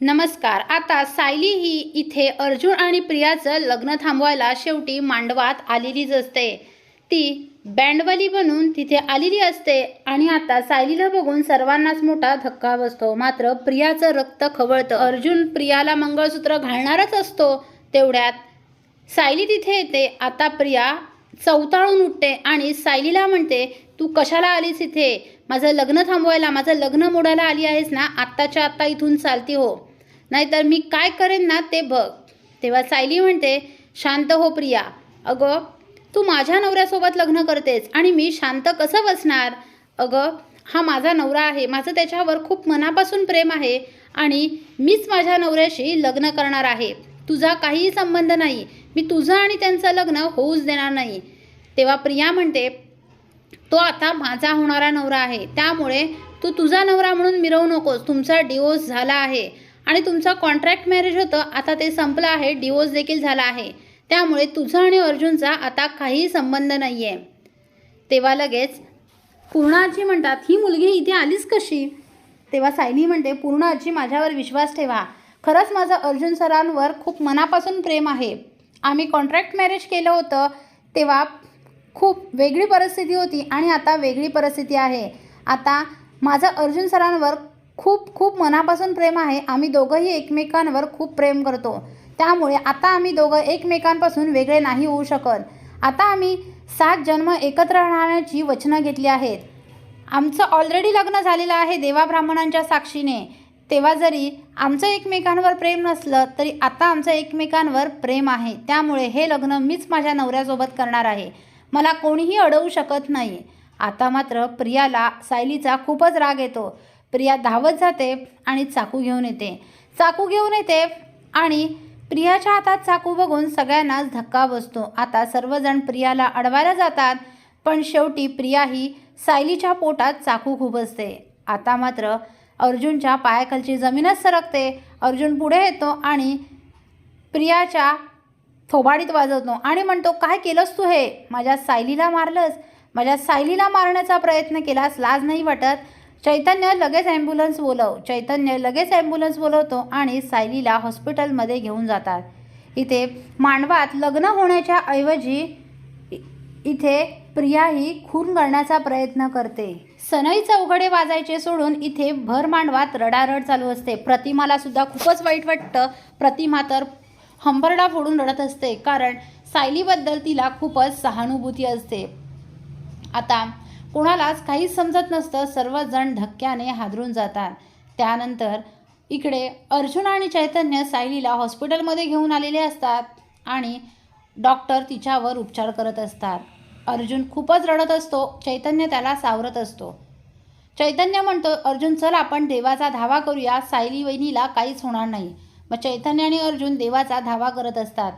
नमस्कार आता सायली ही इथे अर्जुन आणि प्रियाचं लग्न थांबवायला शेवटी मांडवात आलेलीच असते. ती बँडवाली बनून तिथे आलेली असते आणि आता सायलीला बघून सर्वांनाच मोठा धक्का बसतो. मात्र प्रियाचं रक्त खवळतं. अर्जुन प्रियाला मंगळसूत्र घालणारच असतो तेवढ्यात. सायली तिथे येते. आता प्रिया चवताळून उठते आणि सायलीला म्हणते तू कशाला आलीस इथे? माझं लग्न थांबवायला माझं लग्न मोडायला आली आहेस ना? आत्ताच्या आत्ता इथून चालती हो. नाहीतर मी काय करेन ना ते बघ. तेव्हा सायली म्हणते शांत हो प्रिया. अगं तू माझ्या नवऱ्यासोबत लग्न करतेस आणि मी शांत कसं बसणार? अगं हा माझा नवरा आहे. माझं त्याच्यावर खूप मनापासून प्रेम आहे आणि मीच माझ्या नवऱ्याशी लग्न करणार आहे. तुझा काहीही संबंध नाही. मी तुझं आणि त्यांचं लग्न होऊच देणार नाही. तेव्हा प्रिया म्हणते तो आता माझा होणारा नवरा आहे. त्यामुळे तू तुझा नवरा म्हणून मिरवू नकोस. तुमचा डिवोर्स झाला आहे. आणि तुमचा कॉन्ट्रॅक्ट मॅरेज होतं आता ते संपलं आहे डिवोर्स देखील झाला आहे. त्यामुळे तुझा आणि अर्जुनचा आता काहीही संबंध नाही आहे तेव्हा लगेच पूर्णा म्हणतात ही मुलगी इथे आलीच कशी? तेव्हा सायली म्हणते पूर्ण आजी माझ्यावर विश्वास ठेवा. खरंच माझं अर्जुन सरांवर खूप मनापासून प्रेम आहे. आम्ही कॉन्ट्रॅक्ट मॅरेज केलं होतं तेव्हा खूप वेगळी परिस्थिती होती आणि आता वेगळी परिस्थिती आहे. आता माझं अर्जुन सरांवर खूप खूप मनापासून प्रेम आहे. आम्ही दोघंही एकमेकांवर खूप प्रेम करतो. त्यामुळे आता आम्ही दोघं एकमेकांपासून वेगळे नाही होऊ शकत. आता आम्ही सात जन्म एकत्र राहण्याची वचनं घेतली आहेत. आमचं ऑलरेडी लग्न झालेलं आहे देवा ब्राह्मणांच्या साक्षीने. तेव्हा जरी आमचं एकमेकांवर प्रेम नसलं तरी आता आमचं एकमेकांवर प्रेम आहे. त्यामुळे हे लग्न मीच माझ्या नवऱ्यासोबत करणार आहे. मला कोणीही अडवू शकत नाही. आता मात्र प्रियाला सायलीचा खूपच राग येतो. प्रिया धावत जाते आणि चाकू घेऊन येते. चाकू घेऊन येते आणि प्रियाच्या हातात चाकू बघून सगळ्यांनाच धक्का बसतो. आता सर्वजण प्रियाला अडवायला जातात पण शेवटी प्रिया ही सायलीच्या पोटात चाकू खुबसते आता मात्र अर्जुनच्या पायाखालची जमीनच सरकते. अर्जुन पुढे येतो आणि प्रियाच्या थोबाडीत वाजवतो आणि म्हणतो काय केलंस तू हे? माझ्या सायलीला मारलंस. माझ्या सायलीला मारण्याचा प्रयत्न केलास. लाज नाही वाटत. चैतन्य लगेच ॲम्ब्युलन्स बोलव. चैतन्य लगेच ॲम्ब्युलन्स बोलवतो आणि सायलीला हॉस्पिटलमध्ये घेऊन जातात. इथे मांडवात लग्न होण्याच्या ऐवजी इथे प्रिया ही खून करण्याचा प्रयत्न करते. सनई चौघडे वाजायचे सोडून इथे भर मांडवात रडारड चालू असते. प्रतिमाला सुद्धा खूपच वाईट वाटतं. प्रतिमा तर हंबरडा फोडून रडत असते. कारण सायलीबद्दल तिला खूपच सहानुभूती असते. आता कोणालाच काहीच समजत नसतं. सर्वजण धक्क्याने हादरून जातात. त्यानंतर इकडे अर्जुन आणि चैतन्य सायलीला हॉस्पिटलमध्ये घेऊन आलेले असतात आणि डॉक्टर तिच्यावर उपचार करत असतात. अर्जुन खूपच रडत असतो. चैतन्य त्याला सावरत असतो. चैतन्य म्हणतो अर्जुन चल आपण देवाचा धावा करूया. सायली वहिनीला काहीच होणार नाही. मग चैतन्य आणि अर्जुन देवाचा धावा करत असतात.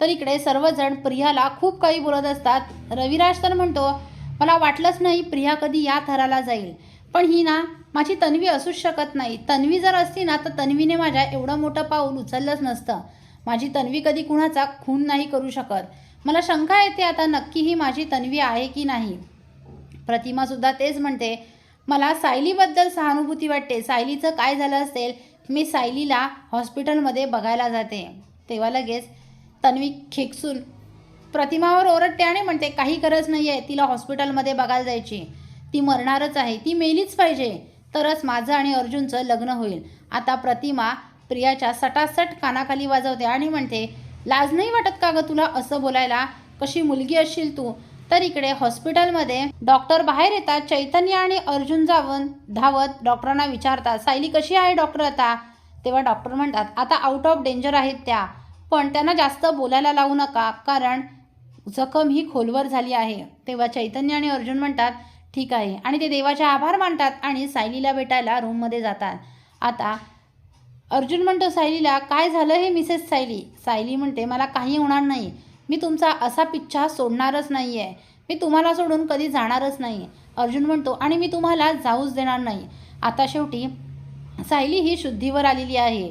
तर इकडे सर्वजण प्रियाला खूप काही बोलत असतात. रविराज तर म्हणतो मला वाटलंच नाही प्रिया कधी या थराला जाईल. पण ही ना माझी तन्वी असूच शकत नाही. तन्वी जर असती ना तर तन्वीने माझ्या एवढं मोठं पाऊल उचललंच नसतं. माझी तन्वी कधी कुणाचा खून नाही करू शकत. मला शंका येते आता नक्की ही माझी तन्वी आहे की नाही. प्रतिमासुद्धा तेच म्हणते मला सायलीबद्दल सहानुभूती वाटते. सायलीचं काय झालं असेल मी सायलीला हॉस्पिटलमध्ये बघायला जाते. तेव्हा लगेच तन्वी खेकसून प्रतिमावर ओरडते आणि म्हणते काही गरज नाही आहे तिला हॉस्पिटलमध्ये बघायला जायची. ती मरणारच आहे ती मेलीच पाहिजे. तरच माझं आणि अर्जुनचं लग्न होईल. आता प्रतिमा प्रियाच्या सटासट कानाखाली वाजवते आणि म्हणते लाज नाही वाटत का गं तुला असं बोलायला? कशी मुलगी असशील तू? तर इकडे हॉस्पिटलमध्ये डॉक्टर बाहेर येतात चैतन्य आणि अर्जुन जावन धावत डॉक्टरांना विचारतात सायली कशी आहे डॉक्टर आता? तेव्हा डॉक्टर म्हणतात आता आउट ऑफ डेंजर आहेत त्या पण त्यांना जास्त बोलायला लावू नका कारण जखम ही खोलवर झाली आहे. तेव्हा चैतन्य आणि अर्जुन म्हणतात ठीक आहे. आणि ते देवाचे आभार मानतात आणि सायलीला भेटायला रूममध्ये जातात. आता अर्जुन म्हणतो सायलीला काय झालं हे मिसेस सायली? सायली म्हणते मला काही होणार नाही. मी तुमचा असा पिच्छा सोडणारच नाही आहे मी तुम्हाला सोडून कधी जाणारच नाही. अर्जुन म्हणतो आणि मी तुम्हाला जाऊच देणार नाही. आता शेवटी सायली ही शुद्धीवर आलेली आहे.